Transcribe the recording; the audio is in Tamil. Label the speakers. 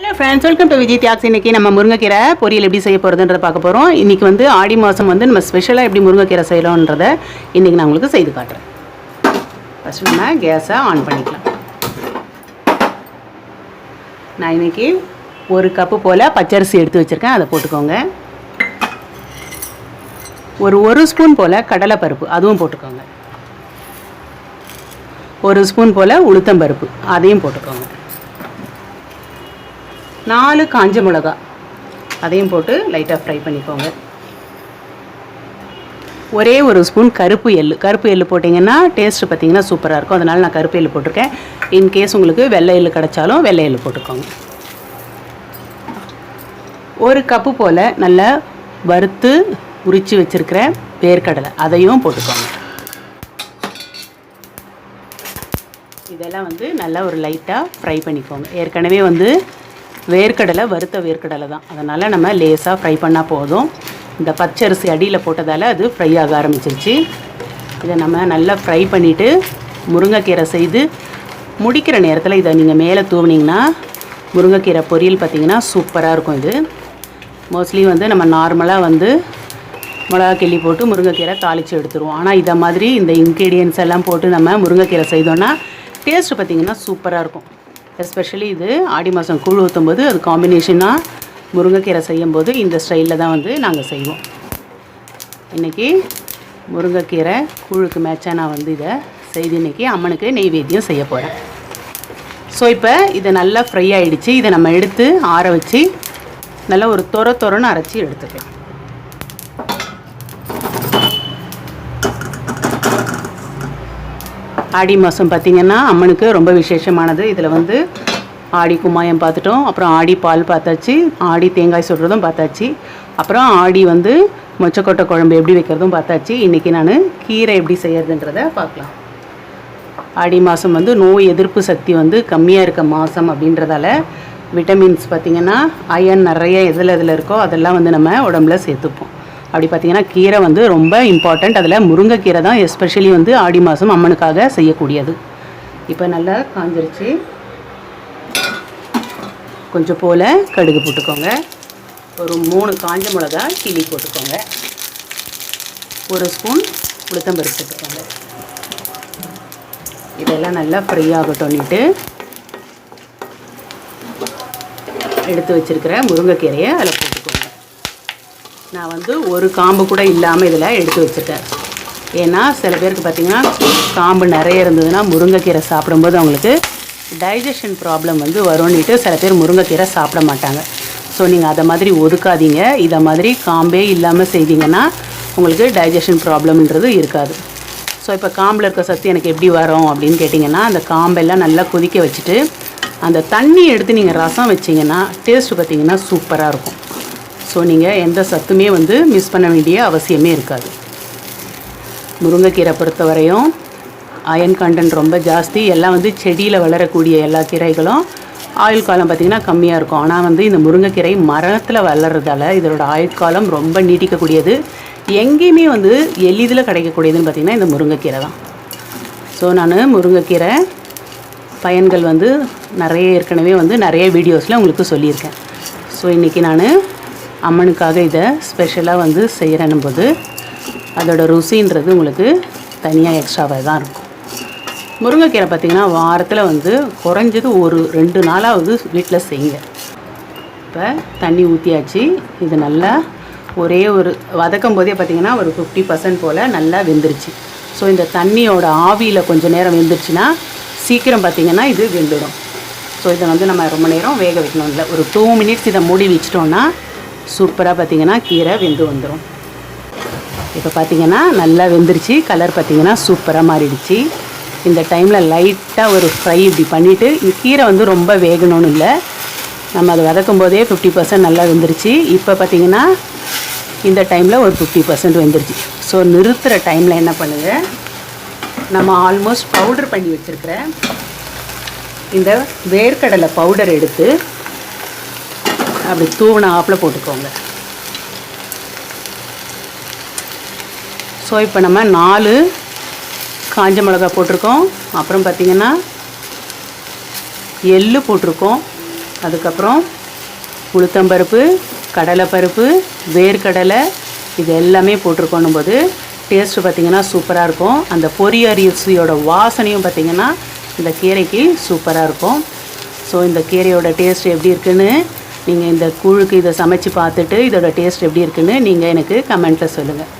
Speaker 1: Hello friends welcome to Vijay Thiyags இன்னைக்கு நம்ம முருங்கைக்கீரை பொரியல் எப்படி செய்ய போகிறதுன்றத பார்க்க போகிறோம் இன்றைக்கி வந்து ஆடி மாதம் வந்து நம்ம ஸ்பெஷலாக எப்படி முருங்கைக்கீரை செய்யலாம்ன்றத இன்றைக்கி நான் உங்களுக்கு செய்து காட்டுறேன். ஃபஸ்ட் நம்ம கேஸை ஆன் பண்ணிக்கலாம். நான் இன்னைக்கு ஒரு கப்பு போல் பச்சரிசி எடுத்து வச்சுருக்கேன். அதை போட்டுக்கோங்க. ஒரு ஒரு ஸ்பூன் போல் கடலைப்பருப்பு அதுவும் போட்டுக்கோங்க. ஒரு ஸ்பூன் போல் உளுத்தம்பருப்பு அதையும் போட்டுக்கோங்க. நாலு காஞ்ச மிளகா. அதையும் போட்டு லைட்டாக ஃப்ரை பண்ணிக்கோங்க. ஒரே ஒரு ஸ்பூன் கருப்பு எள்ளு. கருப்பு எள்ளு போட்டிங்கன்னா டேஸ்ட்டு பார்த்தீங்கன்னா சூப்பராக இருக்கும். அதனால் நான் கருப்பு எள்ளு போட்டிருக்கேன். இன்கேஸ் உங்களுக்கு வெள்ளை எள்ளு கிடைச்சாலும் வெள்ளை எள்ளு போட்டுக்கோங்க. ஒரு கப்பு போல் நல்லா வறுத்து உரித்து வச்சுருக்கிற வேர்க்கடலை அதையும் போட்டுக்கோங்க. இதெல்லாம் வந்து நல்லா ஒரு லைட்டாக ஃப்ரை பண்ணிக்கோங்க. ஏற்கனவே வந்து வேர்க்கடலை வறுத்த வேர்க்கடலை தான். அதனால் நம்ம லேசாக ஃப்ரை பண்ணால் போதும். இந்த பச்சரிசி அடியில் போட்டதால் அது ஃப்ரை ஆக ஆரம்பிச்சிருச்சு. இதை நம்ம நல்லா ஃப்ரை பண்ணிவிட்டு முருங்கைக்கீரை செய்து முடிக்கிற நேரத்தில் இதை நீங்கள் மேலே தூவினீங்கன்னா முருங்கைக்கீரை பொரியல் பார்த்திங்கன்னா சூப்பராக இருக்கும் இது. மோஸ்ட்லி வந்து நம்ம நார்மலாக வந்து மிளகா கிள்ளி போட்டு முருங்கைக்கீரை தாளித்து எடுத்துருவோம். ஆனால் இதை மாதிரி இந்த இன்க்ரீடியன்ஸ் எல்லாம் போட்டு நம்ம முருங்கைக்கீரை செய்தோன்னா டேஸ்ட்டு பார்த்திங்கன்னா சூப்பராக இருக்கும். எஸ்பெஷலி இது ஆடி மாதம் கூழ் ஊற்றும் போது அது காம்பினேஷனாக முருங்கைக்கீரை செய்யும்போது இந்த ஸ்டைலில் தான் வந்து நாங்கள் செய்வோம். இன்றைக்கி முருங்கைக்கீரை கூழுக்கு மேட்சாக நான் வந்து இதை செய்து இன்றைக்கி அம்மனுக்கு நெய்வேத்தியம் செய்ய போகிறேன் ஸோ இப்போ இதை நல்லா ஃப்ரை ஆகிடுச்சு இதை நம்ம எடுத்து ஆற வச்சு நல்லா ஒரு தொர தொரன்னு அரைச்சி எடுத்துக்கலாம். ஆடி மாதம் பார்த்திங்கன்னா அம்மனுக்கு ரொம்ப விசேஷமானது. இதில் வந்து ஆடி குமாயம் பார்த்துட்டோம் அப்புறம் ஆடி பால் பார்த்தாச்சு ஆடி தேங்காய் சுடுறதும் பார்த்தாச்சு அப்புறம் ஆடி வந்து மொச்சக்கொட்டை குழம்பு எப்படி வைக்கிறதும் பார்த்தாச்சு இன்றைக்கி நான் கீரை எப்படி செய்கிறதுன்றத பார்க்கலாம் ஆடி மாதம் வந்து நோய் எதிர்ப்பு சக்தி வந்து கம்மியாக இருக்க மாதம் அப்படின்றதால விட்டமின்ஸ் பார்த்திங்கன்னா அயன் நிறைய எதில் எதில் இருக்கோ அதெல்லாம் வந்து நம்ம உடம்புல சேர்த்துப்போம். அப்படி பார்த்தீங்கன்னா கீரை வந்து ரொம்ப இம்பார்ட்டண்ட் அதில் முருங்கைக்கீரை தான் எஸ்பெஷலி வந்து ஆடி மாதம் அம்மனுக்காக செய்யக்கூடியது. இப்போ நல்லா காஞ்சிருச்சு. கொஞ்சம் போல் கடுகு போட்டுக்கோங்க. ஒரு மூணு காஞ்ச மிளகா கிளி போட்டுக்கோங்க. ஒரு ஸ்பூன் உளுத்தம்பருப்பு போட்டுக்கோங்க. இதெல்லாம் நல்லா ஃப்ரை ஆகட்டும்னுட்டு எடுத்து வச்சுருக்கிற முருங்கைக்கீரையை அதில் நான் வந்து ஒரு காம்பு கூட இல்லாமல் இதில் எடுத்து வச்சுட்டேன். ஏன்னா சில பேருக்கு பார்த்திங்கன்னா காம்பு நிறைய இருந்ததுன்னா முருங்கைக்கீரை சாப்பிடும்போது அவங்களுக்கு டைஜஷன் ப்ராப்ளம் வந்து வரும்னுட்டு சில பேர் முருங்கைக்கீரை சாப்பிட மாட்டாங்க. ஸோ நீங்கள் அதை மாதிரி ஒதுக்காதீங்க. இதை மாதிரி காம்பே இல்லாமல் செய்தீங்கன்னா உங்களுக்கு டைஜஷன் ப்ராப்ளம்ன்றது இருக்காது. ஸோ இப்போ காம்பில் இருக்க சத்து எனக்கு எப்படி வரும் அப்படின்னு கேட்டிங்கன்னா அந்த காம்பெல்லாம் நல்லா கொதிக்க வச்சுட்டு அந்த தண்ணி எடுத்து நீங்கள் ரசம் வச்சிங்கன்னா டேஸ்ட்டு பார்த்தீங்கன்னா சூப்பராக இருக்கும். ஸோ நீங்கள் எந்த சத்துமே வந்து மிஸ் பண்ண வேண்டிய அவசியமே இருக்காது. முருங்கைக்கீரை பொறுத்த வரையும் அயன் கண்டென்ட் ரொம்ப ஜாஸ்தி. எல்லாம் வந்து செடியில் வளரக்கூடிய எல்லா கீரைகளும் ஆயுள் காலம் பார்த்திங்கன்னா கம்மியாக இருக்கும். ஆனால் வந்து இந்த முருங்கைக்கீரை மரத்தில் வளர்றதால இதோட ஆயுட்காலம் ரொம்ப நீட்டிக்கக்கூடியது. எங்கேயுமே வந்து எளிதில் கிடைக்கக்கூடியதுன்னு பார்த்திங்கன்னா இந்த முருங்கைக்கீரை தான். ஸோ நான் முருங்கைக்கீரை பயன்கள் வந்து நிறைய ஏற்கனவே வந்து நிறைய வீடியோஸில் உங்களுக்கு சொல்லியிருக்கேன். ஸோ இன்றைக்கி நான் அம்மனுக்காக இதை ஸ்பெஷலாக வந்து செய்கிறேன்னும் போது அதோட ருசின்றது உங்களுக்கு தனியாக எக்ஸ்ட்ராவாக தான் இருக்கும். முருங்கைக்கீரை பார்த்திங்கன்னா வாரத்தில் வந்து குறைஞ்சது ஒரு ரெண்டு நாளாவது வீட்டில் செய்யுங்க. இப்போ தண்ணி ஊற்றியாச்சு இது நல்லா ஒரே ஒரு வதக்கும் போதே பார்த்திங்கன்னா ஒரு ஃபிஃப்டி பர்சன்ட் போல் நல்லா வெந்துருச்சு. ஸோ இந்த தண்ணியோட ஆவியில் கொஞ்சம் நேரம் வெந்துருச்சுன்னா சீக்கிரம் பார்த்திங்கன்னா இது வெந்துடும். ஸோ இதை வந்து நம்ம ரொம்ப நேரம் வேக வைக்கணும். இல்லை ஒரு டூ மினிட்ஸ் இதை மூடி வச்சிட்டோன்னா சூப்பராக பார்த்திங்கன்னா கீரை வெந்து வந்துடும் இப்போ பார்த்தீங்கன்னா நல்லா வெந்துருச்சு. கலர் பார்த்திங்கன்னா சூப்பராக மாறிடுச்சு. இந்த டைமில் லைட்டாக ஒரு ஃப்ரை இப்படி பண்ணிவிட்டு கீரை வந்து ரொம்ப வேகணும்னு இல்லை. நம்ம அதை வதக்கும் போதே ஃபிஃப்டி பர்சன்ட் நல்லா வெந்துருச்சு. இப்போ பார்த்தீங்கன்னா இந்த டைமில் ஒரு ஃபிஃப்டி பர்சன்ட் வெந்துருச்சு. ஸோ நிறுத்துகிற டைமில் என்ன பண்ணுங்கள் நம்ம ஆல்மோஸ்ட் பவுடர் பண்ணி வச்சுருக்கிற இந்த வேர்க்கடலை பவுடர் எடுத்து அப்படி தூவின ஆப்பில் போட்டுக்கோங்க. ஸோ இப்போ நம்ம நாலு காஞ்ச மிளகா போட்டிருக்கோம். அப்புறம் பார்த்திங்கன்னா எள்ளு போட்டிருக்கோம். அதுக்கப்புறம் உளுத்தம்பருப்பு கடலைப்பருப்பு வேர்க்கடலை இது எல்லாமே போட்டிருக்கோன்னும் போது டேஸ்ட்டு பார்த்திங்கன்னா சூப்பராக இருக்கும். அந்த பொரி அரிசியோட வாசனையும் பார்த்திங்கன்னா இந்த கீரைக்கு சூப்பராக இருக்கும். ஸோ இந்த கீரையோட டேஸ்ட் எப்படி இருக்குன்னு நீங்கள் இந்த கூழுக்கு இதை சமைச்சு பார்த்துட்டு இதோட டேஸ்ட் எப்படி இருக்குன்னு நீங்கள் எனக்கு கமெண்ட்டில் சொல்லுங்கள்